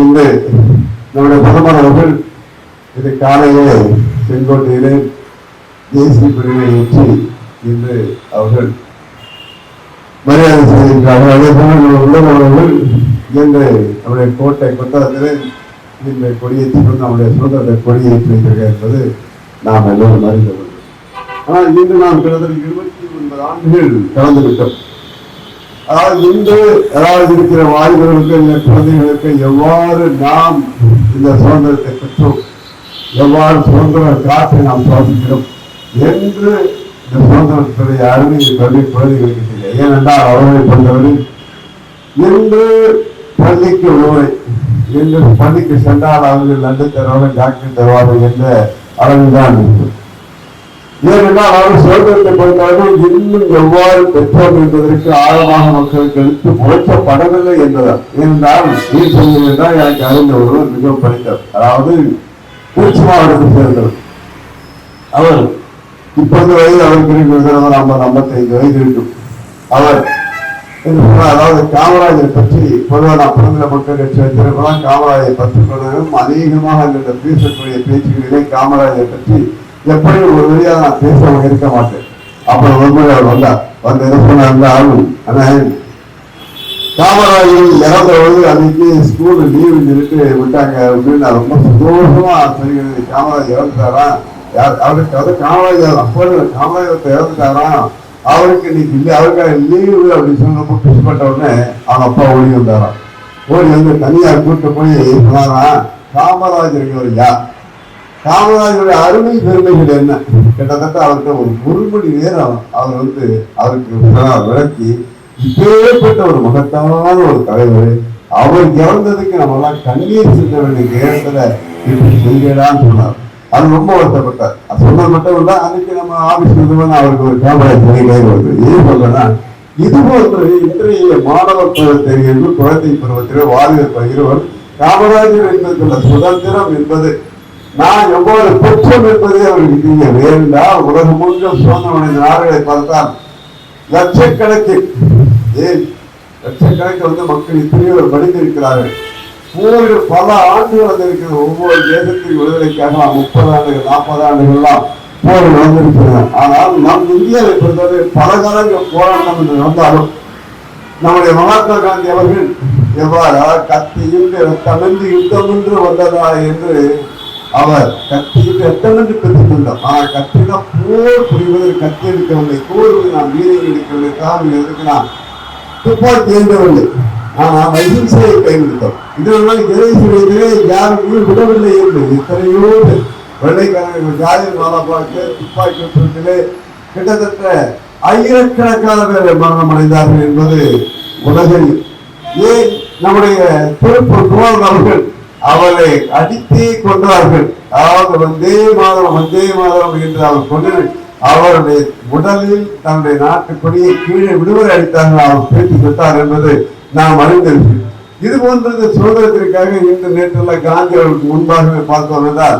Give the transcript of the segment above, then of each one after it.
இன்று நம்முடைய பிரதமர் அவர்கள் இது காலையிலே செங்கோட்டையிலே தேசிய பிரிவை ஏற்றி இன்று அவர்கள் மரியாதை செய்கின்றார்கள் அதே போல உள்ளவர்கள் இன்று நம்முடைய கோட்டை கொத்தளத்திலே இந்த கொடியேற்றி கொண்டு நம்முடைய சுதந்திர கொடியேற்றி என்பது நாம் எல்லோரும் அறிந்த ஒன்று ஆனால் இன்று நாம் கிட்டத்தட்ட இருபத்தி ஒன்பது ஆண்டுகள் கலந்துவிட்டோம் அதாவது இன்று அதாவது இருக்கிற வாலிபர்களுக்கு இந்த குழந்தைகளுக்கு எவ்வாறு நாம் இந்த சுதந்திரத்தை பெற்றோம்? எவ்வாறு சுதந்திர காற்றை நாம் சுவாசிக்கிறோம்? என்று இந்த சுதந்திரத்துடைய அருமையை பள்ளி குழந்தைகளுக்கு இல்லை ஏனென்றால் அவர்களை பொறுத்தவரை இன்று பள்ளிக்கு உணவை இன்று பள்ளிக்கு சென்றால் அவர்கள் லண்டு தருவார்கள் டாக்டர் தருவார்கள் என்ற அளவில்தான் இருக்கும் ஏனென்றால் அவர் சுதந்திரத்தை பொறுத்தவரை இன்னும் எவ்வாறு பெற்றோம் என்பதற்கு ஆழமாக மக்களுக்கு எடுத்து புழைக்கப்படவில்லை என்பதால். ஏனென்றால் நீ என்றால் எனக்கு அறிந்த ஒருவர் மிகவும் படித்தவர். அதாவது திருச்சி மாவட்டத்தை சேர்ந்தவர். அவர் இப்பொழுது வயது அவருக்கு இருக்கிறது ஐம்பது ஐம்பத்தைந்து வயது இருக்கும். அவர் அதாவது காமராஜரை பற்றி பொதுவாக நான் பிறந்த மக்கள் கட்சி வைத்திருக்கலாம் காமராஜரை பற்றி கொண்டதும் அநேகமாக இந்த பேசக்கூடிய பேச்சுகளிலே காமராஜரை பற்றி எப்படி ஒரு வழியாக நான் பேசாம இருக்க மாட்டேன். அப்புறம் ரொம்ப அவர் வந்தார். வந்து என்ன சொன்னார் ஆனா காமராஜர் இறந்த அன்னைக்கு ஸ்கூல் லீவு சொல்லிட்டு விட்டாங்க அப்படின்னு நான் ரொம்ப சந்தோஷமா சொல்லிக்கிறது காமராஜர் இறந்துட்டாரா? யார் அவருக்கு அது காமராஜர் அப்போ காமராஜர் இறந்துட்டாராம் அவருக்கு இன்னைக்கு இல்லை அவருக்காக லீவு அப்படின்னு சொல்லி ரொம்ப பிடிப்பட்ட உடனே அவங்க அப்பா ஓடி வந்தாராம். ஓடி வந்து தனியார் கூட்டு போய் சொன்னாராம் காமராஜர் யார் காமராஜருடைய அருமை பெருமைகள் என்ன? கிட்டத்தட்ட அவர்கிட்ட ஒரு ஒரு மணி நேரம் அவர் வந்து அவருக்கு விளக்கி இப்பேற்பட்ட ஒரு மகத்தான ஒரு தலைவர். அவர் இறந்ததுக்கு நம்ம எல்லாம் கண்ணீர் செல்ல வேண்டிய நேரத்துல இப்படி செய்யலான்னு சொன்னார். அது ரொம்ப வருத்தப்பட்டார். அது சொன்னது மட்டும் இல்லை அன்னைக்கு நம்ம ஆபீஸ் வந்து அவருக்கு ஒரு கேமரா சொல்லிட்டே வருது. ஏன் சொல்றேன்னா இது போன்ற இன்றைய மாணவ பருவத்தில் குழந்தை பருவத்திலே வாலிபர் இருவர் காமராஜர் என்பதுள்ள சுதந்திரம் என்பது நான் எவ்வாறு பெற்றோம் என்பதே அவருக்கு தெரிய வேண்டாம் உலகம் முழுக்க சுதந்திரமடைந்த நாடுகளை பார்த்தால் லட்சக்கணக்கில் ஏன் லட்சக்கணக்கில் வந்து மக்கள் இத்தனையோ படித்திருக்கிறார்கள் போரில் பல ஆண்டுகள் வந்திருக்கிறது. ஒவ்வொரு தேசத்தின் விடுதலைக்காக முப்பது ஆண்டுகள் நாற்பது ஆண்டுகள்லாம் போர் நடந்திருக்கிறது ஆனால் நம் இந்தியாவை பொறுத்தவரை பல காலங்கள் போராட்டம் என்று நடந்தாலும் நம்முடைய மகாத்மா காந்தி அவர்கள் எவ்வாறா கத்தியும் ரத்தமென்று யுத்தம் என்று வந்ததா என்று அவர் கத்தியில் எத்தனை பெற்றுக் கொண்டார் ஆனால் கத்தினா போர் புரிவது கத்தி எடுக்கவில்லை. போருக்கு நாம் வீரம் எடுக்கவில்லை காவல் எதுக்குனா துப்பாக்கி ஏந்தவில்லை. ஆனால் அகிம்சையை கைவிடுத்தோம் இதனால் இறைசுவையிலே யாரும் விடவில்லை என்று எத்தனையோ வெள்ளைக்காரர்கள் ஜாதி மாலாபாக்கு துப்பாக்கி ஒற்றுவதிலே கிட்டத்தட்ட ஆயிரக்கணக்கான பேர் மரணம் அடைந்தார்கள் என்பது உலகில். ஏன்? நம்முடைய திருப்பூர் குமாரன் அவர்கள் அவளை அடித்தே கொண்டார்கள் அதாவது வந்தே மாதவம் வந்தே மாதவம் என்று அவர் கொண்டு அவருடைய உடலில் தன்னுடைய நாட்டு கீழே விடுமுறை அளித்தார்கள் அவர் பேட்டி பெற்றார் என்பது நாம் அறிந்திருக்கிறோம். இது போன்றது சுதந்திரத்திற்காக இன்று நேற்றுள்ள காந்தி அவர்களுக்கு முன்பாகவே பார்த்தோம் என்றால்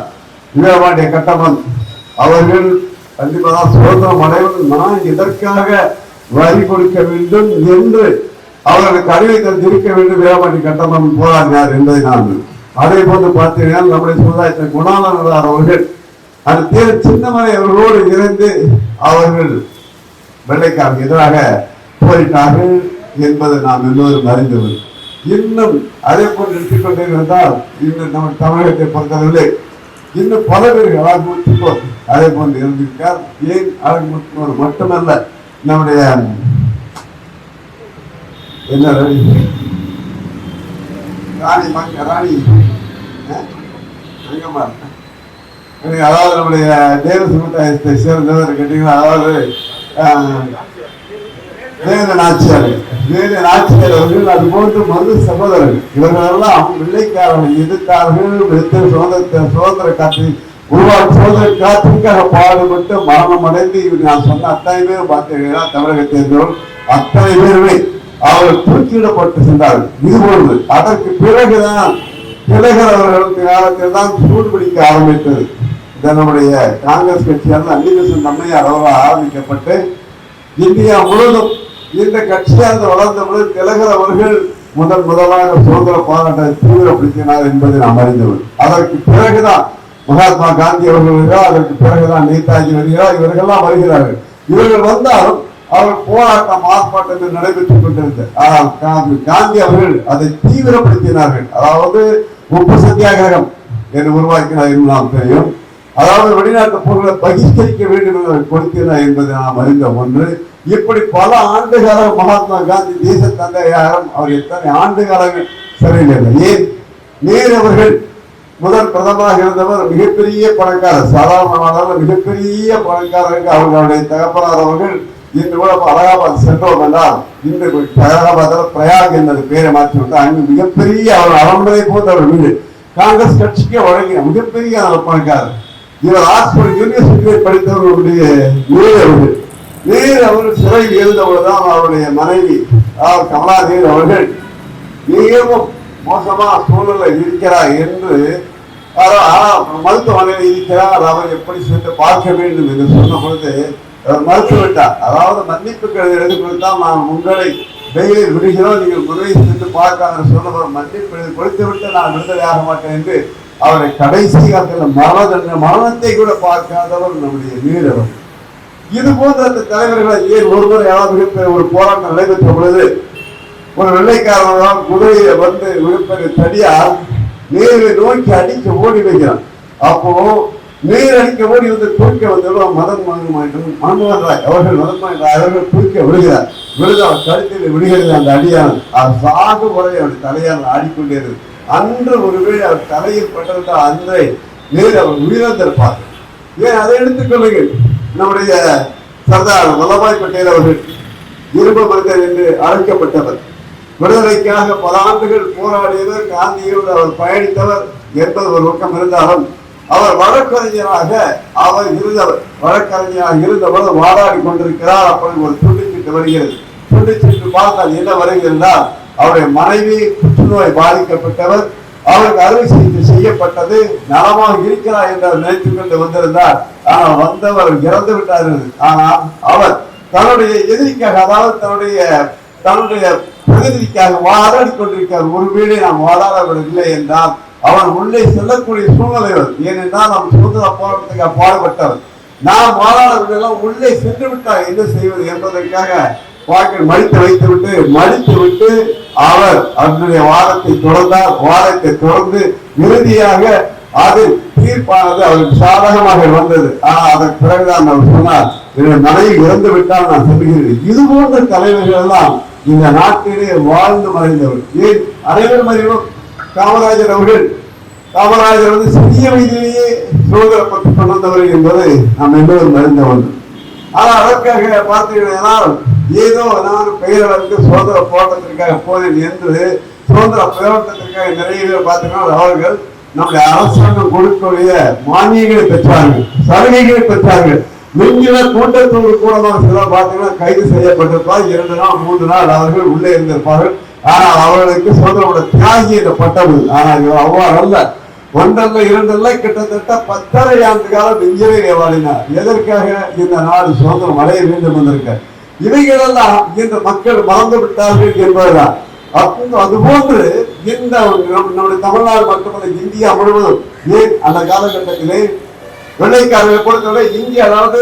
விவேகமாண்டிய கட்டபொம்மன் அவர்கள் கண்டிப்பாக சுதந்திரம் அடைவதும் நான் இதற்காக வரி கொடுக்க வேண்டும் என்று அவர்களுக்கு அறிவை தந்திருக்க வேண்டும் வீரபாண்டிய கட்டமன் போராடினார் என்பதை நான் அதே போன்று பார்த்தீங்கன்னா நம்முடைய சமுதாயத்தின் குணானந்தார் அவர்கள். அது தேர் சின்னமலை அவர்களோடு இணைந்து அவர்கள் வெள்ளைக்காரருக்கு எதிராக போரிட்டார்கள் என்பதை நாம் எல்லோரும் அறிந்தவர் இன்னும் அதே போன்று எடுத்துக்கொண்டே இருந்தால் இன்னும் நம்ம தமிழகத்தை பொறுத்தவர்களே இன்னும் பல பேர்கள் அழகுமுத்துக்கோர் அதே போன்று இருந்திருக்கார் ஏன் அழகுமுத்துக்கோர் மட்டுமல்ல நம்முடைய என்ன ராணி ராணி மங்க ராணி அஹ், எனக்கு அதாவது நம்முடைய தேவ சமுதாயத்தை சேர்ந்தவர் கேட்டீங்கன்னா அதாவது ஆஹ், வேத நாச்சியார். வேத நாச்சியார் அவர்கள் அது போன்று மது சகோதரர்கள் இவர்களெல்லாம் வெள்ளைக்காரர்கள் எதிர்த்தார்கள் வெத்த சுதந்திர சுதந்திர காற்று உருவாக்கு சுதந்திர காற்றிற்காக பாடுபட்டு மரணம் அடைந்து இவர் நான் சொன்ன அத்தனை பேரும் பார்த்தீங்கன்னா தமிழகத்தை சேர்ந்தவர்கள் அத்தனை பேருமே. அவர்கள் தூக்கிவிடப்பட்டு சென்றார்கள். இது போன்று அதற்கு பிறகுதான் திலகர் அவர்களுக்கு காலத்தில் தான் சூடுபிடிக்க ஆரம்பித்தது. இந்த நம்முடைய காங்கிரஸ் கட்சியானது அல்லிகிருஷ்ணன் நம்மையார் அவர்கள் ஆரம்பிக்கப்பட்டு இந்தியா முழுவதும் இந்த கட்சியாக வளர்ந்த பொழுது திலகர் அவர்கள் முதன் முதலாக சுதந்திர போராட்டத்தை தீவிரப்படுத்தினார் என்பதை நாம் அறிந்தவர் அதற்கு பிறகுதான் மகாத்மா காந்தி அவர்கள் வருகிறார் அதற்கு பிறகுதான் நேதாஜி வருகிறார் இவர்கள்லாம் வருகிறார்கள். இவர்கள் வந்தாலும் அவர் போராட்டம் ஆர்ப்பாட்டங்கள் நடைபெற்றுக் கொண்டிருந்தது. ஆனால் காந்தி காந்தி அவர்கள் அதை தீவிரப்படுத்தினார்கள். அதாவது உப்பு சத்தியாகிரகம் என்று உருவாக்கினார் என்று நாம் தெரியும். அதாவது வெளிநாட்டு பொருளை பகிஷ்கரிக்க வேண்டும் என்று கொடுத்தினார் என்பதை நாம் அறிந்த ஒன்று. இப்படி பல ஆண்டு காலம் மகாத்மா காந்தி தேச தந்தையாரும் அவர் எத்தனை ஆண்டு காலங்கள் சரியில்லை ஏன்? நேரு அவர்கள் முதல் பிரதமராக இருந்தவர் மிகப்பெரிய பணக்காரர். சாதாரணமானவர் மிகப்பெரிய பணக்காரருக்கு அவர்களுடைய தகப்பனார் அவர்கள் இன்று கூட அலகாபாத் சென்றோம் என்றால் இன்று அலகாபாத்தில் பிரயாக் என்பது பெயரை மாற்றி விட்டார் அங்கு மிகப்பெரிய அவர் அரண்மனை போன்ற ஒரு வீடு. காங்கிரஸ் கட்சிக்கே வழங்கிய மிகப்பெரிய அவர் பணக்காரர். இவர் ஆக்ஸ்போர்ட் யூனிவர்சிட்டியில் படித்தவர்களுடைய நேரு அவர்கள். நேரு அவர்கள் சிறையில் இருந்தபோதுதான் அவருடைய மனைவி அதாவது கமலா நேரு அவர்கள். மிகவும் மோசமா சூழ்நிலை இருக்கிறார் என்று மருத்துவமனையில் இருக்கிறார். அவர் எப்படி சென்று பார்க்க வேண்டும் என்று சொன்ன பொழுது அவர் மறுத்துவிட்டார். அதாவது மன்னிப்பு கடிதம் எழுதி கொடுத்தால் நான் உங்களை வெயிலில் விடுகிறோம். நீங்கள் முறை சென்று பார்க்காத சொன்னவர் மன்னிப்பு எழுதி கொடுத்து விட்டு நான் விடுதலையாக மாட்டேன் என்று அவரை கடைசி காலத்தில் மரண மரணத்தை கூட பார்க்காதவர் நம்முடைய வீரவர் இது போன்ற அந்த தலைவர்களை ஏன் ஒருவர் யாராவது மிகப்பெரிய ஒரு போராட்டம் நடைபெற்ற பொழுது ஒரு வெள்ளைக்காரன் குதிரையை வந்து விழுப்பது தடியால் நீரை நோக்கி அடிக்க ஓடி வைக்கிறான் அப்போ நீர் அடிக்க ஓடி வந்து குறுக்க வந்தவர்கள் மதன் மகன் மன்மோகன் ராய் அவர்கள் மதன் மகன் ராய் அவர்கள் குறுக்க விழுகிறார் விழுது அவர் கழுத்தில் விழுகிறது அந்த அடியான். அவர் சாகு முறை அவர் தலையால் ஆடிக்கொண்டே அன்று ஒருவேளை அவர் தலையில் பட்டிருந்தால் அன்றை நீர் அவர் உயிரிழந்திருப்பார். ஏன் அதை எடுத்துக்கொள்ளுங்கள் நம்முடைய சர்தார் வல்லபாய் பட்டேல் அவர்கள் இரும்பு மனிதர் என்று அழைக்கப்பட்டவர். விடுதலைக்காக பல ஆண்டுகள் போராடியவர் காந்தியோடு அவர் பயணித்தவர் என்பது ஒரு பக்கம் இருந்தாலும் அவர் வழக்கறிஞராக அவர் இருந்தவர் வழக்கறிஞராக இருந்தவர் வாதாடி கொண்டிருக்கிறார். அப்படி ஒரு துண்டிச்சிட்டு வருகிறது. துண்டிச்சிட்டு பார்த்தால் என்ன வருகிறதால் அவருடைய மனைவி புற்றுநோய் பாதிக்கப்பட்டவர் அவருக்கு அறுவை சிகிச்சை செய்யப்பட்டது நலமாக இருக்கிறார் என்று நினைத்துக் கொண்டு வந்திருந்தார். ஆனால் வந்தவர் இறந்து விட்டார் ஆனால் அவர் தன்னுடைய எதிரிக்காக அதாவது தன்னுடைய தன்னுடைய பிரதிநிதிக்காக வாதாடி கொண்டிருக்கிறார். ஒரு வீடு நாம் வாதாடவில்லை என்றால் அவன் உள்ளே செல்லக்கூடிய சூழ்நிலை வரும் ஏனென்றால் நாம் சுதந்திர போராட்டத்துக்காக பாடுபட்டவர் நாம் எல்லாம் உள்ளே சென்று விட்டார். என்ன செய்வது என்பதற்காக வாக்கில் மடித்து வைத்து விட்டு மடித்து விட்டு அவர் அதனுடைய வாரத்தை தொடர்ந்தார். வாரத்தை தொடர்ந்து இறுதியாக அது தீர்ப்பானது அவருக்கு சாதகமாக வந்தது. ஆனால் அதற்கு பிறகுதான் அவர் சொன்னார் என்னுடைய மனைவி இறந்து விட்டால் நான் சொல்லுகிறேன். இது போன்ற தலைவர்கள் எல்லாம் இந்த நாட்டிலே வாழ்ந்து மறைந்தவர் ஏன்? அனைவரும் அறிவோம் காமராஜர் அவர்கள் காமராஜர் வந்து சிறிய வயதிலேயே சுதந்திர கொண்டு வந்தவர் என்பது நாம் எல்லோரும் அறிந்த ஒன்று. ஆனால் அதற்காக பார்த்தீங்கன்னா ஏதோ நான் பெயர் வந்து சுதந்திர போராட்டத்திற்காக போனேன் என்று சுதந்திர போராட்டத்திற்காக நிறைய பேர் பார்த்தீங்கன்னா அவர்கள் நம்முடைய அரசாங்கம் கொடுக்கக்கூடிய மானியங்களை பெற்றார்கள் சலுகைகளை பெற்றார்கள். மிஞ்சின கூட்டத்தோடு கூட சிலர் பார்த்தீங்கன்னா கைது செய்யப்பட்டிருப்பார் இரண்டு நாள் மூன்று நாள் அவர்கள் உள்ளே இருந்திருப்பார்கள். ஆனால் அவர்களுக்கு சுதந்திரோட தியாகி என்ற பட்டம் ஆனால் இவர் அவ்வாறு அல்ல. ஒன்றல்ல இரண்டல்ல கிட்டத்தட்ட பத்தரை ஆண்டு காலம் நெஞ்சிலே வாழினார் எதற்காக இந்த நாடு சுதந்திரம் அடைய வேண்டும் என்றிருக்க? இவைகளெல்லாம் இந்த மக்கள் மறந்து விட்டார்கள் என்பதுதான். அப்போ அதுபோன்று இந்த நம்முடைய தமிழ்நாடு மட்டுமல்ல இந்தியா முழுவதும் ஏன் அந்த காலகட்டத்திலே வெள்ளைக்காரர்களை பொறுத்தவரை இங்கே அதாவது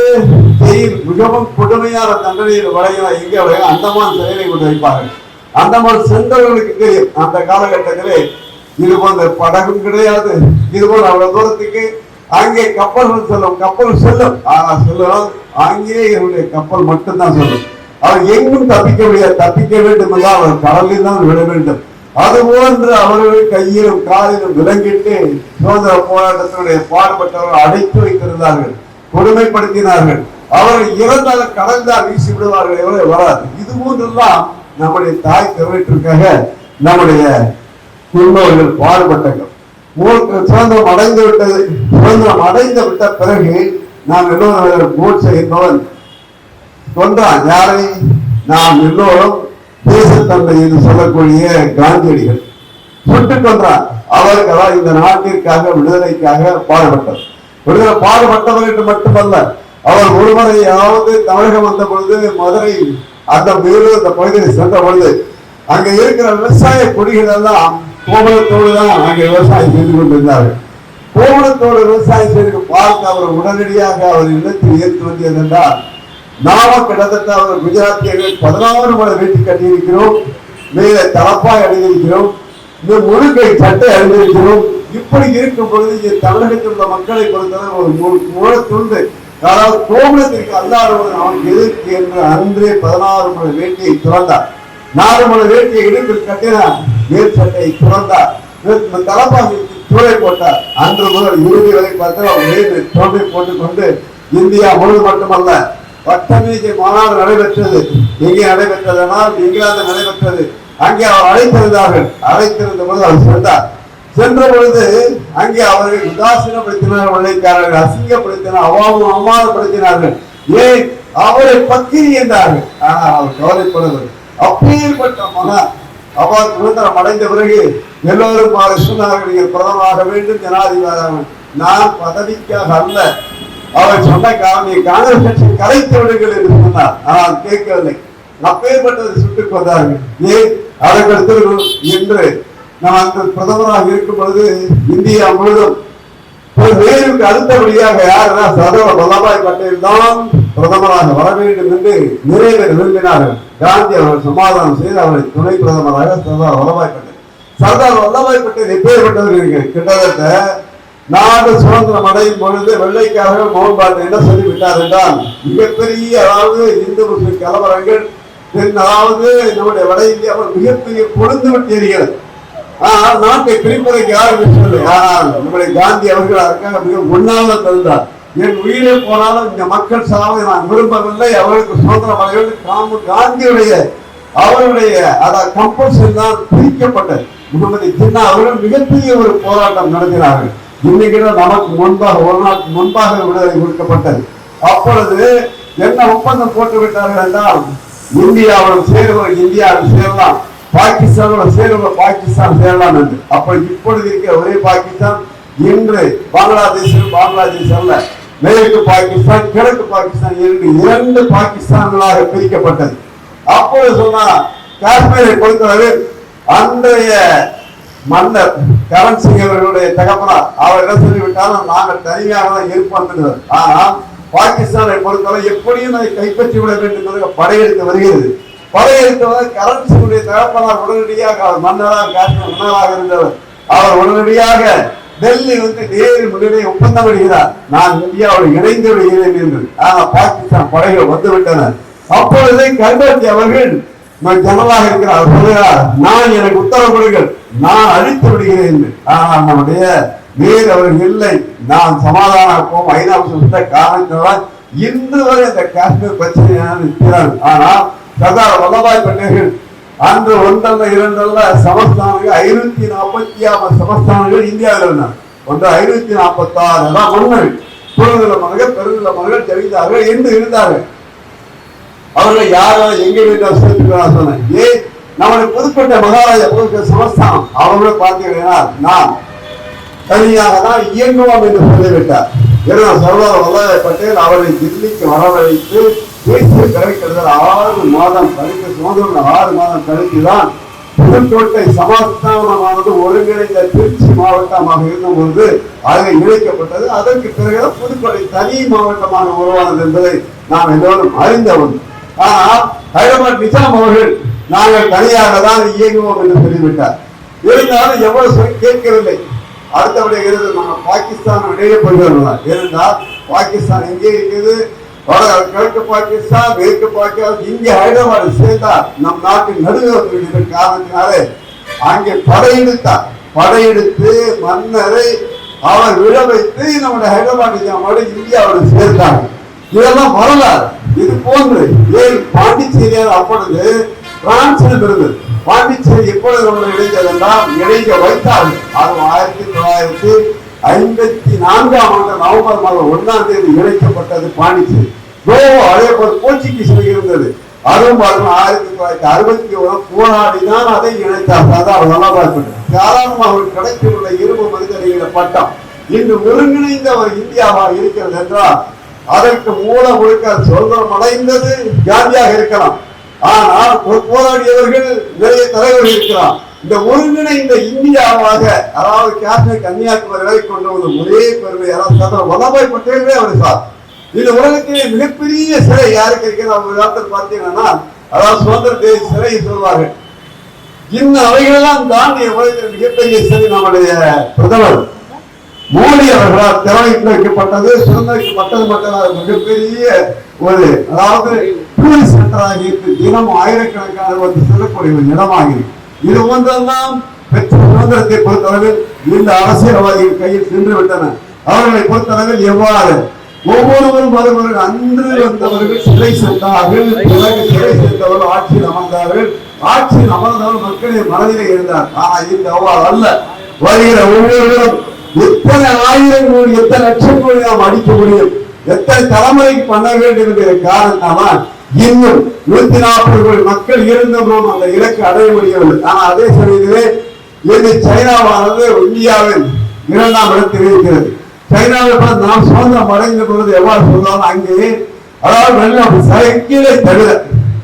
ஜெயில் மிகவும் கொடுமையான தண்டனையில் வரைகிற இங்கே வரைகிற அந்தமான் சிறையை கொண்டு வைப்பார்கள். அந்தமான் சென்றவர்களுக்கு தெரியும். அந்த காலகட்டத்திலே இது போன்ற படகும் கிடையாது. இது போன்ற அவ்வளவு தூரத்துக்கு அங்கே கப்பல்கள் செல்லும். கப்பல் செல்லும். ஆனா செல்லும் என்னுடைய கப்பல் மட்டும்தான் செல்லும். அவர் எங்கும் தப்பிக்க முடியாது. தப்பிக்க வேண்டும் என்றால் அவர் கடலில் தான் விட வேண்டும். அதுபோன்று அவர்கள் கையிலும் காலிலும் விலங்கிட்டு சுதந்திர போராட்டத்தினுடைய பாடுபட்டவர்கள் அடைத்து வைத்திருந்தார்கள். கொடுமைப்படுத்தினார்கள். அவர்கள் இறந்தால் கடல் தான் வீசி விடுவார்கள் எவ்வளவு வராது. இது போன்றெல்லாம் நம்முடைய தாய் திருவற்றிற்காக நம்முடைய முன்னோர்கள் பாடுபட்டார்கள். உங்களுக்கு சுதந்திரம் அடைந்து விட்டது சுதந்திரம் அடைந்து விட்ட பிறகு நாம் எல்லோரும் கோட்சே என்பவன் கொன்றான் யாரை நாம் எல்லோரும் தேசத்தந்தை என்று சொல்லக்கூடிய காந்தியடிகள். சுட்டு கொன்றார் அவர்களால் இந்த நாட்டிற்காக விடுதலைக்காக பாடுபட்டார் விடுதலை பாடுபட்டவர் என்று மட்டுமல்ல அவர் ஒருமுறையாவது தமிழகம் வந்த பொழுது மதுரை அந்த வேலூர் அந்த பகுதியில் சென்ற பொழுது அங்க இருக்கிற விவசாய கொடிகள் எல்லாம் கோபுரத்தோடு தான் அங்க விவசாயம் செய்து கொண்டிருந்தார்கள். கோபுரத்தோடு விவசாயம் செய்து பார்த்து அவர் உடனடியாக அவர் இல்லத்தில் ஏற்று வந்தது என்றால் நாம கிட்டத்தட்ட அவர் குஜராத்தியர்கள் பதினாறு மலை வீட்டு கட்டியிருக்கிறோம் மேலே தலப்பாய் அணிந்திருக்கிறோம் இந்த முழுக்கை சட்டை அணிந்திருக்கிறோம். இப்படி இருக்கும் பொழுது இங்கே தமிழகத்தில் உள்ள மக்களை பொறுத்தவரை ஒரு மூல துண்டு யாராவது கோபுரத்திற்கு அல்லாதவன் அவன் எதிர்க்கு என்று அன்றே பதினாறு முறை வேட்டியை துறந்தார். நாலு முறை வேட்டியை இடுப்பில் கட்டினார் மேற்பட்டை சட்டையை துறந்தார் சூழல் போட்டார். அன்று முதல் இறுதி வரை பார்த்து அவர் மேல் தோல்வை போட்டுக் கொண்டு இந்தியா முழு மட்டுமல்ல பட்டமேஜை மாநாடு நடைபெற்றது. எங்கே நடைபெற்றதனால் இங்கிலாந்து நடைபெற்றது. அங்கே அவர் அழைத்திருந்தார்கள். அழைத்திருந்த பொழுது அவர் சென்றார். சென்ற பொழுது அங்கே அவர்கள் உதாசீனப்படுத்தினார் வெள்ளைக்காரர்கள் அசிங்கப்படுத்தினார் அவாவும் அவமானப்படுத்தினார்கள். ஏன் அவரை பக்கிரி என்றார்கள். ஆனால் அவர் கவலைப்படவில்லை அப்பேற்பட்ட மகன் அவர் சுதந்திரம் அடைந்த பிறகு எல்லோரும் அவரை சொன்னார்கள் நீங்கள் பிரதமராக வேண்டும் ஜனாதிபதி நான் பதவிக்காக அல்ல. அவர் சொன்ன காரணம் காங்கிரஸ் கட்சி கலைத்து விடுங்கள் என்று சொன்னார். ஆனால் கேட்கவில்லை. அப்பேற்பட்டதை சுட்டுக் கொண்டார்கள். ஏன் அவர்கள் என்று நான் அந்த பிரதமராக இருக்கும் பொழுது இந்தியா முழுவதும் ஒரு நேருக்கு அடுத்தபடியாக யாருன்னா சர்தார் வல்லபாய் பட்டேல் தான் பிரதமராக வர வேண்டும் என்று நிறைய பேர் விரும்பினார்கள். காந்தி அவர்கள் சமாதானம் செய்து அவரை துணை பிரதமராக சர்தார் வல்லபாய் பட்டேல். சர்தார் வல்லபாய் பட்டேல் எப்பேற்பட்டவர்கள் கிட்டத்தட்ட நாடு சுதந்திரம் அடையும் பொழுது வெள்ளைக்காரர்கள் மோகன்பாட்டு என்ன சொல்லிவிட்டார் என்றால் மிகப்பெரிய அதாவது இந்து முஸ்லிம் கலவரங்கள் அதாவது நம்முடைய வட இந்தியாவில் மிகப்பெரிய கொழுந்து விட்டீர்கள் ஆனால் நாட்டை பிரிப்பதற்கு யாரும் இல்லை ஆனால் நம்முடைய காந்தி அவர்களாக மிக உண்ணாமல் தந்தார். என் உயிரே போனாலும் இந்த மக்கள் சாவை நான் விரும்பவில்லை. அவர்களுக்கு சுதந்திரம் அடைய காம- காந்தியுடைய அவருடைய அதாவது கம்பல்சரி தான் பிரிக்கப்பட்டது. முகமது ஜின்னா அவர்கள் மிகப்பெரிய ஒரு போராட்டம் நடத்தினார்கள். இன்னைக்கு நமக்கு முன்பாக ஒரு நாளுக்கு முன்பாக விடுதலை கொடுக்கப்பட்டது. அப்பொழுது என்ன ஒப்பந்தம் போட்டு விட்டார்கள் என்றால் இந்தியாவுடன் சேருவர் இந்தியாவில் சேரலாம். பாகிஸ்தானோட சேர்ந்த பாகிஸ்தான் சேரலாம் என்று அப்ப இப்பொழுது இருக்கிற ஒரே பாகிஸ்தான் இன்று பங்களாதேஷில் பங்களாதேஷ் அல்ல. மேற்கு பாகிஸ்தான் கிழக்கு பாகிஸ்தான் என்று இரண்டு பாகிஸ்தான்களாக பிரிக்கப்பட்டது. அப்பொழுது சொன்னா காஷ்மீரை பொறுத்தவரை அன்றைய மன்னர் கரண் சிங் அவர்களுடைய தகப்பனார் அவர் என்ன சொல்லிவிட்டாலும் நாங்கள் தனியாக தான் இருப்போம் ஆனால் பாகிஸ்தானை பொறுத்தவரை எப்படியும் அதை கைப்பற்றி விட வேண்டும் என்று படையெடுத்து வருகிறது. படையெடுத்தவர் கரண் சிங்குடைய தகப்பனார் உடனடியாக அவர் மன்னராக காஷ்மீர் மன்னராக இருந்தவர். அவர் உடனடியாக டெல்லி வந்து நேரு முன்னிலை ஒப்பந்தம் விடுகிறார் நான் இந்தியாவோடு இணைந்து விடுகிறேன் என்று. ஆனால் பாகிஸ்தான் படைகள் வந்து விட்டன அப்பொழுது கல்வர்த்தி அவர்கள் நான் ஜனலாக இருக்கிறார் அவர் சொல்கிறார் நான் எனக்கு உத்தரவு கொடுங்கள். நான் அழித்து விடுகிறேன் என்று. ஆனால் நம்முடைய வேறு அவர்கள் இல்லை நான் சமாதானம் ஐநா சொல்ல காரணத்தினால் இன்று வரை அந்த காஷ்மீர் பிரச்சனையான இருக்கிறார் ஆனால் சர்தார் வல்லபாய் பட்டேல் அன்று ஒன்றல்ல இரண்டல்ல சமஸ்தானங்கள் ஐநூத்தி நாற்பத்தி ஆறு சமஸ்தானங்கள் இந்தியாவில் இருந்தார் ஒன்று ஐநூத்தி நாற்பத்தி ஆறு தான் மன்னர் குறுநில மகள் தெரிந்தார்கள் என்று இருந்தார்கள். அவர்கள் யாரோ எங்க வீட்டு சேர்த்துக்கிறார் சொன்னேன். ஏன் நம்முடைய புதுப்பட்ட மகாராஜா புதுக்கோட்டை சமஸ்தானம். அவர்களை பார்த்தீங்கன்னா நான் தனியாக தான் இயங்குவோம் என்று சொல்லிவிட்டார். ஏன்னா சர்தார் வல்லபாய் பட்டேல் அவரை தில்லிக்கு வரவழைத்து தேசிய கலைக்கடல் ஆறு மாதம் கழித்து சுதந்திரம் ஆறு மாதம் கழித்து தான் புதுக்கோட்டை சமஸ்தானமானது ஒருங்கிணைந்த திருச்சி மாவட்டமாக இருந்தபோது அது இணைக்கப்பட்டது. அதற்கு பிறகு புதுக்கோட்டை தனி மாவட்டமாக உருவானது என்பதை நாம் எல்லோரும் அறிந்தவன் ஆனால் ஹைதராபாத் நிஜாம் அவர்கள் நாங்கள் தனியாக தான் இயங்குவோம் என்று சொல்லிவிட்டார் இருந்தாலும் எவ்வளவு சொல்லி கேட்கவில்லை. அடுத்தபடியாக இருந்து நம்ம பாகிஸ்தான் இடையே போய்விடலாம் ஏனென்றால் பாகிஸ்தான் எங்கே இருக்குது? கிழக்கு பாகிஸ்தான் மேற்கு பாகிஸ்தான் இந்திய ஹைதராபாத் சேர்ந்தா நம் நாட்டின் நடுவர் வந்து காரணத்தினாலே அங்கே படையெடுத்தார். படையெடுத்து மன்னரை அவர் விழ வைத்து நம்முடைய ஹைதராபாத் நிஜாமோடு இந்தியாவோடு சேர்ந்தார். இதெல்லாம் வரலாறு. இது போன்று ஏன் பாண்டிச்சேரியார் அப்பொழுது பிரான்சில் இருந்தது பாண்டிச்சேரி எப்பொழுது நம்மளை இணைந்ததெல்லாம் இணைக்க வைத்தார்கள். அது ஆயிரத்தி தொள்ளாயிரத்தி ஐம்பத்தி நான்காம் ஆண்டு நவம்பர் மாதம் ஒன்னாம் தேதி இணைக்கப்பட்டது பாண்டிச்சேரி. கோவா அதே போல போர்ச்சுகீஸ் இருந்தது. அதுவும் பாருங்க ஆயிரத்தி தொள்ளாயிரத்தி அறுபத்தி ஒன்று போராடி தான் அதை இணைத்தார். அதான் நல்லா பார்க்கணும். சாதாரணமாக அவர் கிடைத்துள்ள இரும்பு மனிதர்களின் பட்டம். இன்று ஒருங்கிணைந்த ஒரு இந்தியாவாக இருக்கிறது என்றால் அதற்கு மூல முழுக்க சுதந்திரம் அடைந்தது காந்தியாக இருக்கலாம். ஆனால் போராடியவர்கள் நிறைய தலைவர்கள் இருக்கலாம் இந்த ஒருங்கிணைந்த இந்தியாவாக அதாவது காஷ்மீர் கன்னியாகுமரி வரை கொண்டு வந்த ஒரே பெருமை. யாராவது வல்லபாய் பட்டேலே அவர் சார். இந்த உலகத்திலே மிகப்பெரிய சிலை யாருக்கு இருக்கிறது அவங்க காலத்தில் பார்த்தீங்கன்னா அதாவது சுதந்திர தேச சிலை சொல்வார்கள். இந்த அவைகளெல்லாம் தாண்டி உலகத்தில் மிகப்பெரிய சிலை நம்முடைய பிரதமர் மோடி அவர்களால் திறமைக்கு வைக்கப்பட்டது சுதந்திரிக்கப்பட்டது மட்டும் மிகப்பெரிய ஒரு அதாவது டூரிஸ்ட் சென்டராக இருக்கு தினம் ஆயிரக்கணக்கான வந்து செல்லக்கூடிய ஒரு இடமாக இருக்கு இது ஒன்றெல்லாம் பெற்ற சுதந்திரத்தை பொறுத்தளவில் இந்த அரசியல்வாதிகள் கையில் சென்று விட்டன அவர்களை பொறுத்தளவில் எவ்வாறு? ஒவ்வொருவரும் அவர்கள் அன்று வந்தவர்கள் சிறை சென்றார்கள் பிறகு சிறை சென்றவர்கள் ஆட்சியில் அமர்ந்தார்கள். ஆட்சியில் அமர்ந்தவர்கள் மக்களின் மனதிலே இருந்தார். ஆனா இந்த அவ்வாறு அல்ல. வருகிற ஒவ்வொருவரும் எத்தனை ஆயிரம் கோடி எத்தனை லட்சம் கோடி நாம் அடிக்க முடியும்? எத்தனை தலைமுறைக்கு பண்ண வேண்டும் என்கிற காரணத்தால இன்னும் நூத்தி நாற்பது கோடி மக்கள் இருந்தபோதும் அந்த இலக்கு அடைய முடியவில்லை. ஆனா அதே சமயத்திலே இது சைனாவானது இந்தியாவின் இரண்டாம் இடத்தில் இருக்கிறது. சைனாவை நாம் சுதந்திரம் அடைந்த பொழுது எவ்வாறு சொன்னாலும் அங்கே அதாவது சைக்கிளை தவிர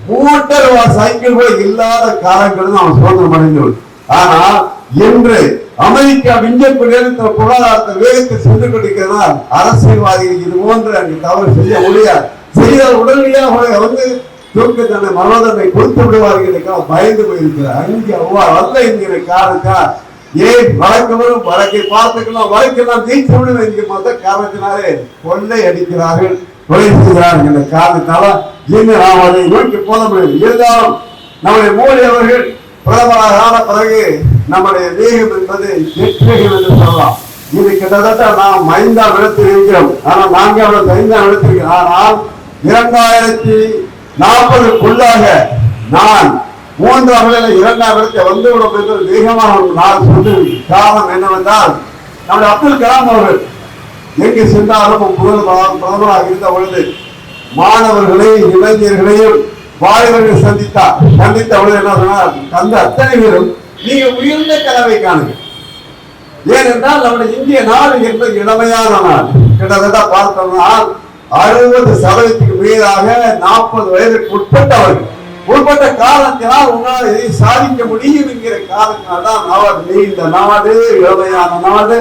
மூட்டர் சைக்கிள் கூட இல்லாத காலங்கள் நாம் சுதந்திரம் அடைந்தோம் ஆனால் இன்று அமெரிக்கா விஞ்சக்கூடிய பொருளாதாரத்தை வேகத்தில் சென்று கொண்டிருக்கிறதால் அரசியல்வாதிகள் இது போன்று அங்கே தவறு செய்ய முடியாது. செய்தால் உடனடியாக அவரை வந்து தூக்கு தன்னை மனோதனை கொடுத்து விடுவார்கள் பயந்து போயிருக்கிறார் அங்கே அவ்வா அல்ல என்கிற காரணத்தா? ஏன் வழக்கு வரும் வழக்கை பார்த்துக்கலாம் வழக்கெல்லாம் ஜெயித்து விடும் என்கிற மத காரணத்தினாலே கொள்ளை அடிக்கிறார்கள் கொலை செய்கிறார்கள் என்ற காரணத்தால இன்னும் நாம் அதை நோக்கி போத முடியும் இருந்தாலும் நம்முடைய மோடி அவர்கள் பிரதமராக ஆன பிறகு நம்முடைய தேகம் என்பது வெற்றிகள் என்று சொல்லலாம். இது கிட்டத்தட்ட நாம் ஐந்தாம் இடத்தில் இருக்கிறோம். ஆனால் நான்காம் இடத்தில் ஐந்தாம் இடத்தில் ஆனால் இரண்டாயிரத்தி நாற்பதுக்குள்ளாக நான் மூன்றாம் இடத்தில் இரண்டாம் இடத்தை வந்துவிடும் என்று வேகமாக நான் சொல்லி காரணம் என்னவென்றால் நம்முடைய அப்துல் கலாம் அவர்கள் எங்கு சென்றாலும் முதல் பிரதமராக இருந்த பொழுது மாணவர்களையும் இளைஞர்களையும் வாலிபர்கள் சந்தித்தார் சந்தித்த பொழுது என்ன சொன்னார்? அந்த அத்தனை பேரும் நீங்க உயர்ந்த கலவை காணுங்க ஏனென்றால் நம்முடைய இந்திய நாடு என்பது இளமையான நாடு. கிட்டத்தட்ட பார்த்தோம்னால் அறுபது சதவீதத்துக்கு மீதாக நாற்பது வயதுக்கு உட்பட்டவர்கள். உட்பட்ட காலத்தினால் உங்களால் இதை சாதிக்க முடியும் என்கிற காரணத்தினால் தான் அவர் நீ இந்த நாடு இளமையான நாடு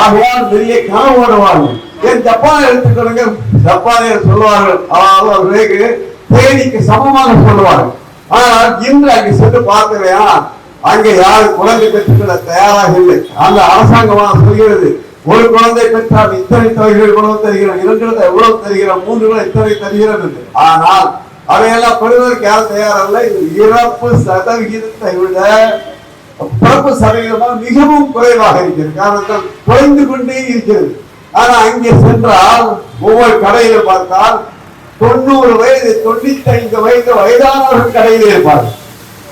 ஆகையால் பெரிய கனவோடு வாழும் ஏன் ஜப்பானை எடுத்துக்கொள்ளுங்க? ஜப்பானியர் சொல்லுவார்கள் அதாவது அவர்களுக்கு தேனிக்கு சமமாக சொல்லுவார்கள். ஆனால் இன்று அங்கு சென்று பார்க்கலையா? அங்கே யாரும் குழந்தை பெற்றுக்கொள்ள தயாராக இல்லை. அந்த அரசாங்கமாக சொல்கிறது ஒரு குழந்தை பெற்றால் இத்தனை தொகைகள் இவ்வளவு தருகிறோம் இரண்டு எவ்வளவு தருகிறோம் மூன்று குழந்தை இத்தனை தருகிறோம் என்று. ஆனால் அவையெல்லாம் பெறுவதற்கு யாரும் தயாரல்ல. இது இறப்பு சதவிகிதத்தை விட பிறப்பு சதவிகிதமாக மிகவும் குறைவாக இருக்கிறது. காரணத்தால் குறைந்து கொண்டே இருக்கிறது. ஆனா அங்கே சென்றால் ஒவ்வொரு கடையில பார்த்தால் தொண்ணூறு வயது தொண்ணூத்தி ஐந்து வயது வயதானவர்கள் கடையில் இருப்பார்கள்.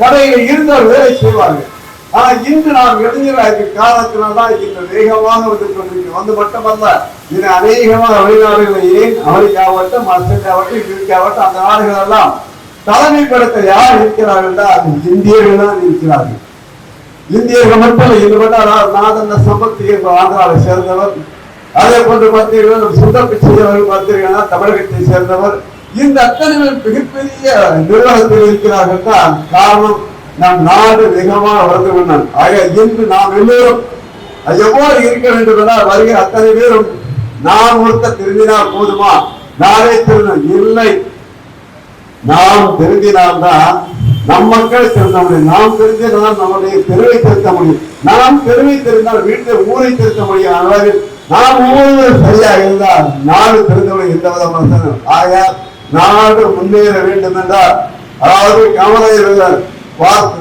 கடையில் இருந்தவர் வேலை செய்வார்கள். ஆனா இன்று நாம் இளைஞராக காலத்தினால்தான் இன்று வேகமாக வந்து கொண்டிருக்கிறோம். வந்து மட்டுமல்ல இது அநேகமாக வெளிநாடுகளில் ஏன் அமெரிக்காவட்டும் ஆஸ்திரேலியாவட்டும் யூகேவட்டும் அந்த நாடுகள் எல்லாம் தலைமைப்படுத்த யார் இருக்கிறார்கள் அது இந்தியர்கள் தான் இருக்கிறார்கள். இந்தியர்கள் மட்டும் ஈடுபட்டால் நாதந்த சம்பத்தி என்ற ஆந்திராவை சேர்ந்தவர் அதே போன்று பார்த்தீங்கன்னா சுந்தர் பிச்சை அவர்கள் பார்த்தீங்கன்னா தமிழகத்தை சேர்ந்தவர். இந்த அத்தனை மிகப்பெரிய நிர்வாகத்தில் இருக்கிறார்கள் தான் காரணம் நம் நாடு வேகமாக வளர்ந்து கொண்டான் ஆக இன்று நாம் எல்லோரும் அது எவ்வாறு இருக்க வேண்டும் என வருகிற அத்தனை பேரும் நாம் ஒருத்த திருந்தினால் போதுமா? நாளே திருந்தம் இல்லை. நாம் திருந்தினால்தான் நம் மக்களை திருந்த முடியும். நாம் தெரிஞ்சால் நம்முடைய தெருவை திருத்த முடியும். நாம் தெருவை தெரிந்தால் வீட்டை ஊரை திருத்த முடியும். அளவில் நாம் ஒவ்வொருவரும் சரியாக இருந்தால் நாடு திருந்த எந்த விதமான ஆக நாடு முன்னேற வேண்டும் என்றால் அதாவது காமராஜர்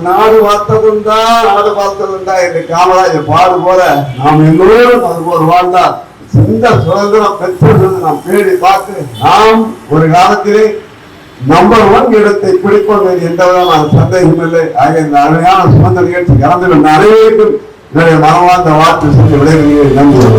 நாடு பார்த்ததுண்டா நாடு பார்த்ததுண்டா என்று காமராஜர் பாடு போல நாம் எல்லோரும் அது போல வாழ்ந்தால் இந்த சுதந்திரம் பெற்றது நாம் தேடி பார்த்து நாம் ஒரு காலத்திலே நம்பர் ஒன் இடத்தை பிடிப்போம் என்று எந்த விதமான சந்தேகம் இல்லை. ஆகிய இந்த அருமையான சுதந்திர நிகழ்ச்சி கலந்து கொண்ட அனைவருக்கும் என்னுடைய மனமார்ந்த வாழ்த்து சொல்லி விடைபெறுகிறேன். நன்றி.